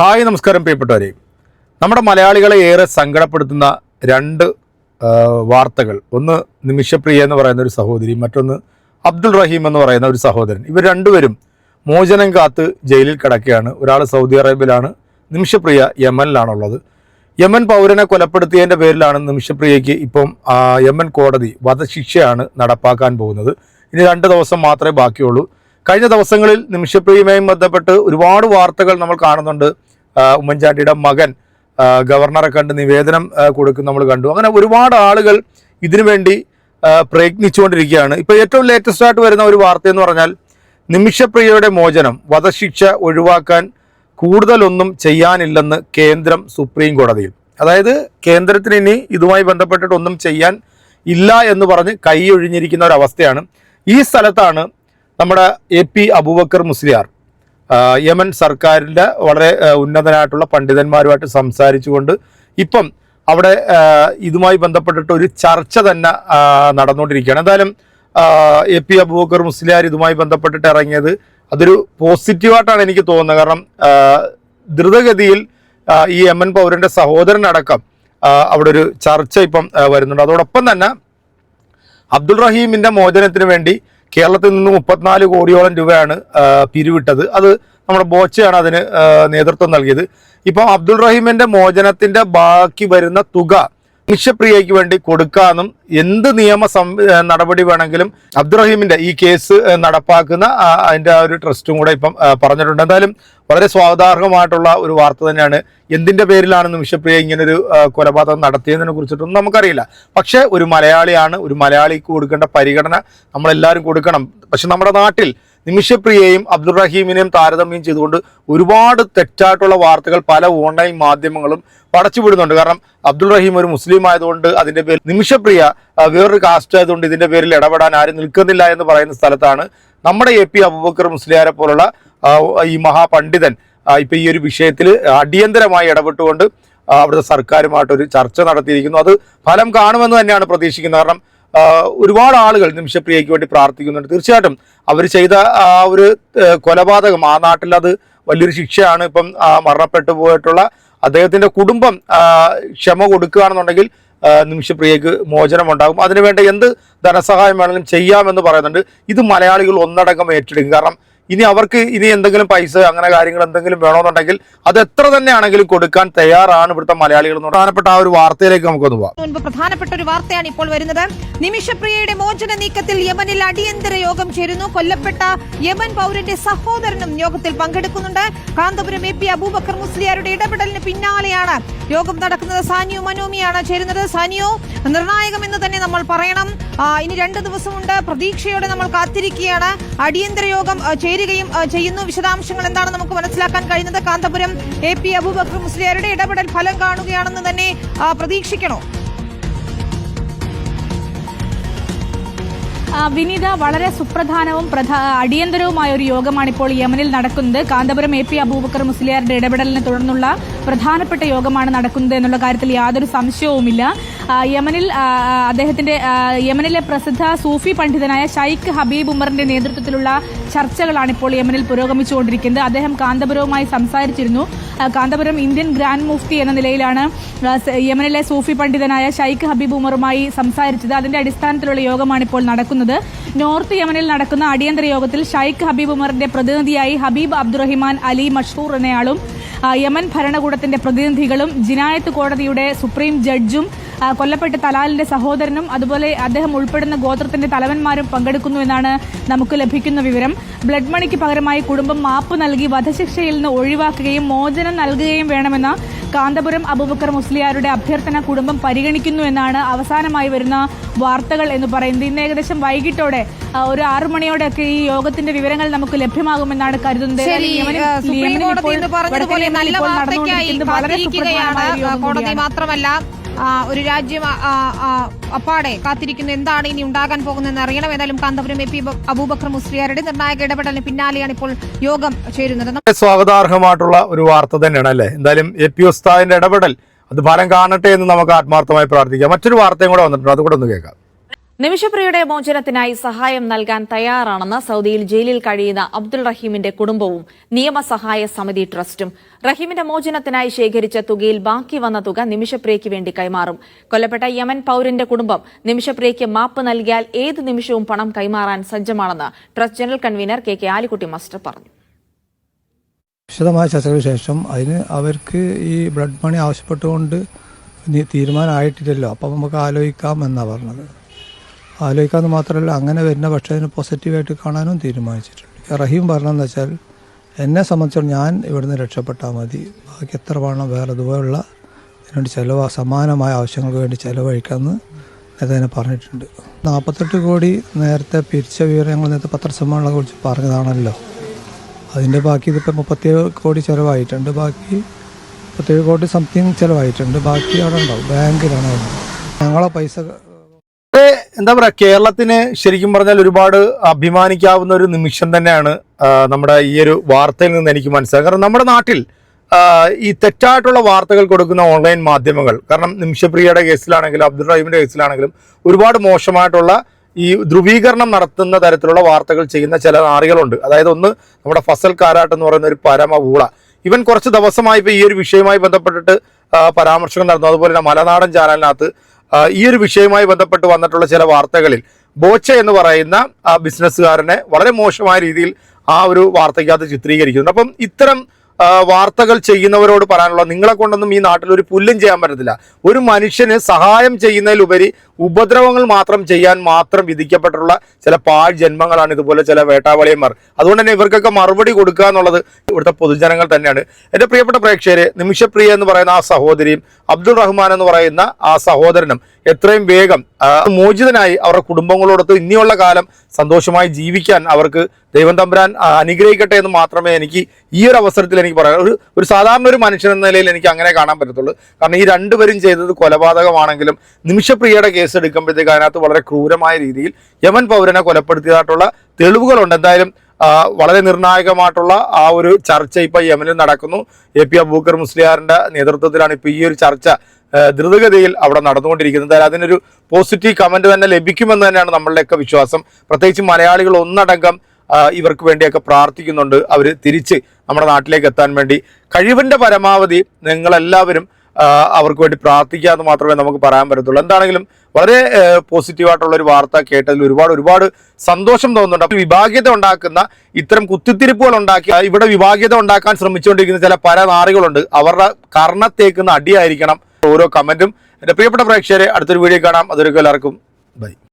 Hi നമസ്കാരം പ്രിയപ്പെട്ടവരെ. നമ്മുടെ മലയാളികളെ ഏറെ സങ്കടപ്പെടുത്തുന്ന രണ്ട് വാർത്തകൾ. ഒന്ന് നിമിഷപ്രിയ എന്ന് പറയുന്ന ഒരു സഹോദരി മറ്റൊന്ന് അബ്ദുൾ റഹീം എന്ന് പറയുന്ന ഒരു സഹോദരൻ. ഇവർ രണ്ടുപേരും മോചനം കാത്ത് ജയിലിൽ കിടക്കുകയാണ്. ഒരാൾ സൗദി അറേബ്യയിലാണ് നിമിഷപ്രിയ യമനിലാണുള്ളത്. യമൻ പൗരനെ കൊലപ്പെടുത്തിയതിന്റെ പേരിലാണ് നിമിഷപ്രിയയ്ക്ക് ഇപ്പം യമൻ കോടതി വധശിക്ഷയാണ് നടപ്പാക്കാൻ പോകുന്നത്. ഇനി രണ്ട് ദിവസം മാത്രമേ ബാക്കിയുള്ളൂ. കഴിഞ്ഞ ദിവസങ്ങളിൽ നിമിഷപ്രിയയുമായും ബന്ധപ്പെട്ട് ഒരുപാട് വാർത്തകൾ നമ്മൾ കാണുന്നുണ്ട്. ഉമ്മൻചാണ്ടിയുടെ മകൻ ഗവർണറെ കണ്ട് നിവേദനം കൊടുക്കും നമ്മൾ കണ്ടു. അങ്ങനെ ഒരുപാട് ആളുകൾ ഇതിനു വേണ്ടി പ്രയത്നിച്ചുകൊണ്ടിരിക്കുകയാണ്. ഇപ്പോൾ ഏറ്റവും ലേറ്റസ്റ്റ് ആയിട്ട് വരുന്ന ഒരു വാർത്ത എന്ന് പറഞ്ഞാൽ നിമിഷപ്രിയയുടെ മോചനം വധശിക്ഷ ഒഴിവാക്കാൻ കൂടുതലൊന്നും ചെയ്യാനില്ലെന്ന് കേന്ദ്രം സുപ്രീം കോടതിയിൽ. അതായത് കേന്ദ്രത്തിന് ഇനി ഇതുമായി ബന്ധപ്പെട്ടിട്ട് ഒന്നും ചെയ്യാൻ ഇല്ല എന്ന് പറഞ്ഞ് കൈ ഒഴിഞ്ഞിരിക്കുന്ന ഒരു അവസ്ഥയാണ് ഈ സ്ഥലത്താണ് നമ്മുടെ A P Abubakar Musliyar Yemen സർക്കാരിന്റെ വളരെ ഉന്നതനായിട്ടുള്ള പണ്ഡിതന്മാരുമായിട്ട് സംസാരിച്ചുകൊണ്ട് ഇപ്പം അവിടെ ഇതുമായി ബന്ധപ്പെട്ടിട്ട് ഒരു ചർച്ച തന്നെ നടന്നുകൊണ്ടിരിക്കുകയാണ്. എന്തായാലും എ പി അബൂബക്കർ മുസ്ലിയാർ ഇതുമായി ബന്ധപ്പെട്ടിട്ട് ഇറങ്ങിയത് അതൊരു പോസിറ്റീവായിട്ടാണ് എനിക്ക് തോന്നുന്നത്. കാരണം ദ്രുതഗതിയിൽ ഈ യമൻ പൗരന്റെ സഹോദരനടക്കം അവിടെ ഒരു ചർച്ച ഇപ്പം വരുന്നുണ്ട്. അതോടൊപ്പം തന്നെ അബ്ദുൾ റഹീമിന്റെ മോചനത്തിന് വേണ്ടി കേരളത്തിൽ നിന്ന് മുപ്പത്തിനാല് കോടിയോളം രൂപയാണ് പിരിവിട്ടത്. അത് നമ്മുടെ ബോച്ചയാണ് അതിന് നേതൃത്വം നൽകിയത്. ഇപ്പം അബ്ദുൾ റഹീമിന്റെ മോചനത്തിന്റെ ബാക്കി വരുന്ന തുക നിമിഷപ്രിയയ്ക്ക് വേണ്ടി കൊടുക്കാനും എന്ത് നിയമ നടപടി വേണമെങ്കിലും അബ്ദുറഹീമിന്റെ ഈ കേസ് നടപ്പാക്കുന്ന അതിന്റെ ആ ഒരു ട്രസ്റ്റും കൂടെ ഇപ്പം പറഞ്ഞിട്ടുണ്ട്. എന്തായാലും വളരെ സ്വാഗതാർഹമായിട്ടുള്ള ഒരു വാർത്ത തന്നെയാണ്. എന്തിന്റെ പേരിലാണ് നിമിഷപ്രിയ ഇങ്ങനൊരു കൊലപാതകം നടത്തിയതിനെ കുറിച്ചിട്ടൊന്നും നമുക്കറിയില്ല. പക്ഷെ ഒരു മലയാളിയാണ് ഒരു മലയാളിക്ക് കൊടുക്കേണ്ട പരിഗണന നമ്മളെല്ലാവരും കൊടുക്കണം. പക്ഷെ നമ്മുടെ നാട്ടിൽ നിമിഷപ്രിയയും അബ്ദുറഹീമിനെയും താരതമ്യം ചെയ്തുകൊണ്ട് ഒരുപാട് തെറ്റായിട്ടുള്ള വാർത്തകൾ പല ഓൺലൈൻ മാധ്യമങ്ങളും പടച്ചുവിടുന്നുണ്ട് കാരണം അബ്ദുൾ റഹീം ഒരു മുസ്ലിം ആയതുകൊണ്ട് അതിന്റെ പേരിൽ നിമിഷപ്രിയ വേറൊരു കാസ്റ്റ് ആയതുകൊണ്ട് ഇതിന്റെ പേരിൽ ഇടപെടാൻ ആരും നിൽക്കുന്നില്ല എന്ന് പറയുന്ന സ്ഥലത്താണ് നമ്മുടെ എ പി അബൂബക്കർ മുസ്ലിയാരെ പോലുള്ള ഈ മഹാപണ്ഡിതൻ ഇപ്പൊ ഈ ഒരു വിഷയത്തിൽ അടിയന്തരമായി ഇടപെട്ടുകൊണ്ട് അവിടുത്തെ സർക്കാരുമായിട്ടൊരു ചർച്ച നടത്തിയിരിക്കുന്നു. അത് ഫലം കാണുമെന്ന് തന്നെയാണ് പ്രതീക്ഷിക്കുന്നത്. കാരണം ഒരുപാട് ആളുകൾ നിമിഷപ്രിയയ്ക്ക് വേണ്ടി പ്രാർത്ഥിക്കുന്നുണ്ട്. തീർച്ചയായിട്ടും അവർ ചെയ്ത ആ ഒരു കൊലപാതകം ആ നാട്ടിൽ അത് വലിയൊരു ശിക്ഷയാണ്. ഇപ്പം മരണപ്പെട്ടു പോയിട്ടുള്ള അദ്ദേഹത്തിന്റെ കുടുംബം ക്ഷമ കൊടുക്കുകയാണെന്നുണ്ടെങ്കിൽ നിമിഷപ്രിയക്ക് മോചനം ഉണ്ടാകും അതിനുവേണ്ട എന്ത് ധനസഹായം വേണമെങ്കിലും ചെയ്യാമെന്ന് പറയുന്നുണ്ട്. ഇത് മലയാളികൾ ഒന്നടങ്കം ഏറ്റെടുക്കും. കാരണം ഇനി അവർക്ക് ഇനി എന്തെങ്കിലും പൈസ അങ്ങനെ കാര്യങ്ങൾ എന്തെങ്കിലും വേണമെന്നുണ്ടെങ്കിൽ അത് എത്ര തന്നെയാണെങ്കിലും കൊടുക്കാൻ തയ്യാറാണ് ഇവിടുത്തെ മലയാളികൾ പ്രധാനപ്പെട്ട ആ ഒരു വാർത്തയിലേക്ക് നമുക്കൊന്ന് പോകാം മുൻപ് പ്രധാനപ്പെട്ട ഒരു വാർത്തയാണ് ഇപ്പോൾ വരുന്നത്. നിമിഷപ്രിയയുടെ മോചന നീക്കത്തിൽ യമനിൽ അടിയന്തര യോഗം ചേരുന്നു. കൊല്ലപ്പെട്ട യമൻ പൗരന്റെ സഹോദരനും യോഗത്തിൽ പങ്കെടുക്കുന്നുണ്ട്. കാന്തപുരം എ പി അബൂബക്കർ മുസ്ലിയാരുടെ ഇടപെടലിന് പിന്നാലെയാണ് യോഗം നടക്കുന്നത്. സാനിയു മനോമിയാണ് ചേരുന്നത്. സാനിയോ നിർണായകമെന്ന് തന്നെ നമ്മൾ പറയണം. ഇനി രണ്ട് ദിവസമുണ്ട്. പ്രതീക്ഷയോടെ നമ്മൾ കാത്തിരിക്കുകയാണ്. അടിയന്തര യോഗം ചേരുകയും ചെയ്യുന്നു. വിശദാംശങ്ങൾ എന്താണ് നമുക്ക് മനസ്സിലാക്കാൻ കഴിയുന്നത്? കാന്തപുരം എ പി അബൂബക്കർ മുസ്ലിയാരുടെ ഇടപെടൽ ഫലം കാണുകയാണെന്ന് തന്നെ പ്രതീക്ഷിക്കണോ? വിനീത വളരെ സുപ്രധാനവും അടിയന്തരവുമായ ഒരു യോഗമാണ് ഇപ്പോൾ യമനിൽ നടക്കുന്നത്. കാന്തപുരം എ പി അബൂബക്കർ മുസ്ലിയാരുടെ ഇടപെടലിനെ തുടർന്നുള്ള പ്രധാനപ്പെട്ട യോഗമാണ് നടക്കുന്നത് എന്നുള്ള കാര്യത്തിൽ യാതൊരു സംശയവുമില്ല. യമനിൽ അദ്ദേഹത്തിന്റെ യമനിലെ പ്രസിദ്ധ സൂഫി പണ്ഡിതനായ ഷൈഖ് ഹബീബ് ഉമറിന്റെ നേതൃത്വത്തിലുള്ള ചർച്ചകളാണ് ഇപ്പോൾ യമനിൽ പുരോഗമിച്ചുകൊണ്ടിരിക്കുന്നത്. അദ്ദേഹം കാന്തപുരവുമായി സംസാരിച്ചിരുന്നു. കാന്തപുരം ഇന്ത്യൻ ഗ്രാൻഡ് മുഫ്തി എന്ന നിലയിലാണ് യമനിലെ സൂഫി പണ്ഡിതനായ ഷൈഖ് ഹബീബ് ഉമറുമായി സംസാരിച്ചത്. അതിന്റെ അടിസ്ഥാനത്തിലുള്ള യോഗമാണ് ഇപ്പോൾ നടക്കുന്നത്. നോർത്ത് യമനിൽ നടക്കുന്ന അടിയന്തര യോഗത്തിൽ ഷൈഖ് ഹബീബ് ഉമറിന്റെ പ്രതിനിധിയായി ഹബീബ് അബ്ദുറഹിമാൻ അലി മഷൂർ എന്നയാളും യമൻ ഭരണകൂടത്തിന്റെ പ്രതിനിധികളും ജിനായത്ത് കോടതിയുടെ സുപ്രീം ജഡ്ജും കൊല്ലപ്പെട്ട തലാലിന്റെ സഹോദരനും അതുപോലെ അദ്ദേഹം ഉൾപ്പെടുന്ന ഗോത്രത്തിന്റെ തലവന്മാരും പങ്കെടുക്കുന്നു എന്നാണ് നമുക്ക് ലഭിക്കുന്ന വിവരം. ബ്ലഡ് മണിക്ക് പകരമായി കുടുംബം മാപ്പ് നൽകി വധശിക്ഷയിൽ നിന്ന് ഒഴിവാക്കുകയും മോചനം നൽകുകയും വേണമെന്ന കാന്തപുരം അബൂബക്കർ മുസ്ലിയാരുടെ അഭ്യർത്ഥന കുടുംബം പരിഗണിക്കുന്നു എന്നാണ് അവസാനമായി വരുന്ന വാർത്തകൾ എന്ന് പറയുന്നത്. ഇന്ന് ഏകദേശം വൈകിട്ടോടെ ഒരു ആറു മണിയോടെയൊക്കെ ഈ യോഗത്തിന്റെ വിവരങ്ങൾ നമുക്ക് ലഭ്യമാകുമെന്നാണ് കരുതുന്നത്. കോടതി വളരെ മാത്രമല്ല ഒരു രാജ്യം അപ്പാടെ കാത്തിരിക്കുന്നു. എന്താണ് ഇനി ഉണ്ടാകാൻ പോകുന്നതെന്ന് അറിയണം. ഏതായാലും കാന്തപുരം എ പി അബൂബക്കർ മുസ്ലിയാരുടെ നിർണായക ഇടപെടലിന് പിന്നാലെയാണ് ഇപ്പോൾ യോഗം ചേരുന്നത്. സ്വാഗതാർഹമായിട്ടുള്ള ഒരു വാർത്ത തന്നെയാണ് അല്ലേ എന്തായാലും എ പി ഉസ്താദിന്റെ ഇടപെടൽ അത് ഫലം കാണട്ടെ എന്ന് നമുക്ക് ആത്മാർത്ഥമായി പ്രാർത്ഥിക്കാം. മറ്റൊരു വാർത്തയും കൂടെ വന്നിട്ടുണ്ട്. അതുകൂടെ ഒന്ന് കേൾക്കാം. നിമിഷപ്രിയയുടെ മോചനത്തിനായി സഹായം നൽകാൻ തയ്യാറാണെന്ന് സൗദിയിൽ ജയിലിൽ കഴിയുന്ന അബ്ദുൾ റഹീമിന്റെ കുടുംബവും നിയമസഹായ സമിതി ട്രസ്റ്റും. റഹീമിന്റെ മോചനത്തിനായി ശേഖരിച്ച തുകയിൽ ബാക്കി വന്ന തുക നിമിഷപ്രിയയ്ക്ക് വേണ്ടി കൈമാറും. കൊല്ലപ്പെട്ട യമൻ പൌരന്റെ കുടുംബം നിമിഷപ്രിയയ്ക്ക് മാപ്പ് നൽകിയാൽ ഏത് നിമിഷവും പണം കൈമാറാൻ സജ്ജമാണെന്ന് trust general convener K K Alikutty master പറഞ്ഞു. വിശദമായ ശേഷം അതിന് അവർക്ക് ഈ ബ്ലഡ് മണി ആവശ്യപ്പെട്ടുകൊണ്ട് തീരുമാനമായിട്ടില്ലല്ലോ. അപ്പം നമുക്ക് ആലോചിക്കാം എന്നാണ് പറഞ്ഞത്. ആലോചിക്കാമെന്ന് മാത്രമല്ല അങ്ങനെ വരുന്ന പക്ഷേ അതിന് പോസിറ്റീവായിട്ട് കാണാനും തീരുമാനിച്ചിട്ടുണ്ട്. റഹീം പറഞ്ഞതെന്ന് വെച്ചാൽ എന്നെ സംബന്ധിച്ചിടത്തോളം ഞാൻ ഇവിടുന്ന് രക്ഷപ്പെട്ടാൽ മതി. ബാക്കി എത്ര വേണം വേറെ ഇതുപോലുള്ള ഇതിനുവേണ്ടി ചിലവ് സമാനമായ ആവശ്യങ്ങൾക്ക് വേണ്ടി ചിലവഴിക്കാമെന്ന് നേരത്തെ പറഞ്ഞിട്ടുണ്ട്. നാൽപ്പത്തെട്ട് കോടി നേരത്തെ പിരിച്ച വിവരങ്ങൾ നേരത്തെ പത്രസമ്മേളനങ്ങളെ കുറിച്ച് പറഞ്ഞതാണല്ലോ. അതിന്റെ ബാക്കി ഇതിപ്പോൾ മുപ്പത്തിയേഴ് കോടി ചിലവായിട്ടുണ്ട്. ബാക്കി മുപ്പത്തേഴ് കോടി സംതിങ് ചിലവായിട്ടുണ്ട്. ബാക്കി അവിടെ ഉണ്ടാവും. ബാങ്കിലാണ് ഞങ്ങളെ പൈസ ഏ, എന്താ പറയാ കേരളത്തിന് ശരിക്കും പറഞ്ഞാൽ ഒരുപാട് അഭിമാനിക്കാവുന്ന ഒരു നിമിഷം തന്നെയാണ് നമ്മുടെ ഈ ഒരു വാർത്തയിൽ നിന്ന് എനിക്ക് മനസ്സിലാക്കുക കാരണം നമ്മുടെ നാട്ടിൽ ഈ തെറ്റായിട്ടുള്ള വാർത്തകൾ കൊടുക്കുന്ന ഓൺലൈൻ മാധ്യമങ്ങൾ കാരണം നിമിഷപ്രിയയുടെ കേസിലാണെങ്കിലും അബ്ദുൾ റഹീമിന്റെ കേസിലാണെങ്കിലും ഒരുപാട് മോശമായിട്ടുള്ള ഈ ധ്രുവീകരണം നടത്തുന്ന തരത്തിലുള്ള വാർത്തകൾ ചെയ്യുന്ന ചില നാറികളുണ്ട്. അതായത് ഒന്ന് നമ്മുടെ ഫസൽ കാരാട്ട് എന്ന് പറയുന്ന ഒരു പരമ ഊള ഇവൻ കുറച്ച് ദിവസമായി ഇപ്പോൾ ഈ ഒരു വിഷയവുമായി ബന്ധപ്പെട്ടിട്ട് പരാമർശങ്ങൾ നടന്നു. അതുപോലെ തന്നെ മലനാടൻ ചാനലിനകത്ത് ഈ ഒരു വിഷയവുമായി ബന്ധപ്പെട്ട് വന്നിട്ടുള്ള ചില വാർത്തകളിൽ ബോച്ച എന്ന് പറയുന്ന ബിസിനസ്സുകാരനെ വളരെ മോശമായ രീതിയിൽ ആ ഒരു വാർത്തയ്ക്കകത്ത് ചിത്രീകരിക്കുന്നുണ്ട്. അപ്പം ഇത്തരം വാർത്തകൾ ചെയ്യുന്നവരോട് പറയാനുള്ള നിങ്ങളെ കൊണ്ടൊന്നും ഈ നാട്ടിൽ ഒരു പുല്ലും ചെയ്യാൻ പറ്റത്തില്ല. ഒരു മനുഷ്യന് സഹായം ചെയ്യുന്നതിലുപരി ഉപദ്രവങ്ങൾ മാത്രം ചെയ്യാൻ മാത്രം വിധിക്കപ്പെട്ടിട്ടുള്ള ചില പാഴ് ജന്മങ്ങളാണ് ഇതുപോലെ ചില വേട്ടാവളിയന്മാർ. അതുകൊണ്ട് തന്നെ ഇവർക്കൊക്കെ മറുപടി കൊടുക്കുക എന്നുള്ളത് ഇവിടുത്തെ പൊതുജനങ്ങൾ തന്നെയാണ്. എന്റെ പ്രിയപ്പെട്ട പ്രേക്ഷകര് നിമിഷപ്രിയ എന്ന് പറയുന്ന ആ സഹോദരിയും അബ്ദുൾ റഹ്മാൻ എന്ന് പറയുന്ന ആ സഹോദരനും എത്രയും വേഗം മോചിതനായി അവരുടെ കുടുംബങ്ങളോടൊത്ത് ഇനിയുള്ള കാലം സന്തോഷമായി ജീവിക്കാൻ അവർക്ക് ദൈവം തമ്പുരാൻ അനുഗ്രഹിക്കട്ടെ എന്ന് മാത്രമേ എനിക്ക് ഈ ഒരു അവസരത്തിൽ എനിക്ക് പറയാം ഒരു ഒരു സാധാരണ ഒരു മനുഷ്യൻ എന്ന നിലയിൽ എനിക്ക് അങ്ങനെ കാണാൻ പറ്റത്തുള്ളൂ. കാരണം ഈ രണ്ടുപേരും ചെയ്തത് കൊലപാതകമാണെങ്കിലും നിമിഷപ്രിയയുടെ കേസ് എടുക്കുമ്പോഴത്തേക്ക് അതിനകത്ത് വളരെ ക്രൂരമായ രീതിയിൽ യമൻ പൗരനെ കൊലപ്പെടുത്തിയതായിട്ടുള്ള തെളിവുകളുണ്ട്. എന്തായാലും വളരെ നിർണായകമായിട്ടുള്ള ആ ഒരു ചർച്ച ഇപ്പൊ യമനിൽ നടക്കുന്നു. എ പി അബൂക്കർ മുസ്ലിയാറിന്റെ നേതൃത്വത്തിലാണ് ഇപ്പൊ ഈ ഒരു ചർച്ച ദ്രുതഗതിയിൽ അവിടെ നടന്നുകൊണ്ടിരിക്കുന്നത്. അതിനൊരു പോസിറ്റീവ് കമന്റ് തന്നെ ലഭിക്കുമെന്ന് തന്നെയാണ് നമ്മളുടെയൊക്കെ വിശ്വാസം. പ്രത്യേകിച്ച് മലയാളികൾ ഒന്നടങ്കം ഇവർക്ക് വേണ്ടിയൊക്കെ പ്രാർത്ഥിക്കുന്നുണ്ട്. അവർ തിരിച്ച് നമ്മുടെ നാട്ടിലേക്ക് എത്താൻ വേണ്ടി. കഴിവിന്റെ പരമാവധി നിങ്ങളെല്ലാവരും അവർക്ക് വേണ്ടി പ്രാർത്ഥിക്കുക എന്ന് മാത്രമേ നമുക്ക് പറയാൻ പറ്റത്തുള്ളൂ. എന്താണെങ്കിലും വളരെ പോസിറ്റീവായിട്ടുള്ള ഒരു വാർത്ത കേട്ടതിൽ ഒരുപാട് ഒരുപാട് സന്തോഷം തോന്നുന്നുണ്ട്. അപ്പോൾ വിഭാഗ്യത ഉണ്ടാക്കുന്ന ഇത്തരം കുത്തിത്തിരിപ്പുകൾ ഉണ്ടാക്കി ഇവിടെ വിഭാഗ്യത ഉണ്ടാക്കാൻ ശ്രമിച്ചുകൊണ്ടിരിക്കുന്ന ചില പല നാറികളുണ്ട് അവരുടെ കർണത്തേക്കുന്ന അടിയായിരിക്കണം ഓരോ കമന്റും. എന്റെ പ്രിയപ്പെട്ട പ്രേക്ഷകരെ അടുത്തൊരു വീഡിയോ കാണാം. അതൊരു എല്ലാവർക്കും. ബൈ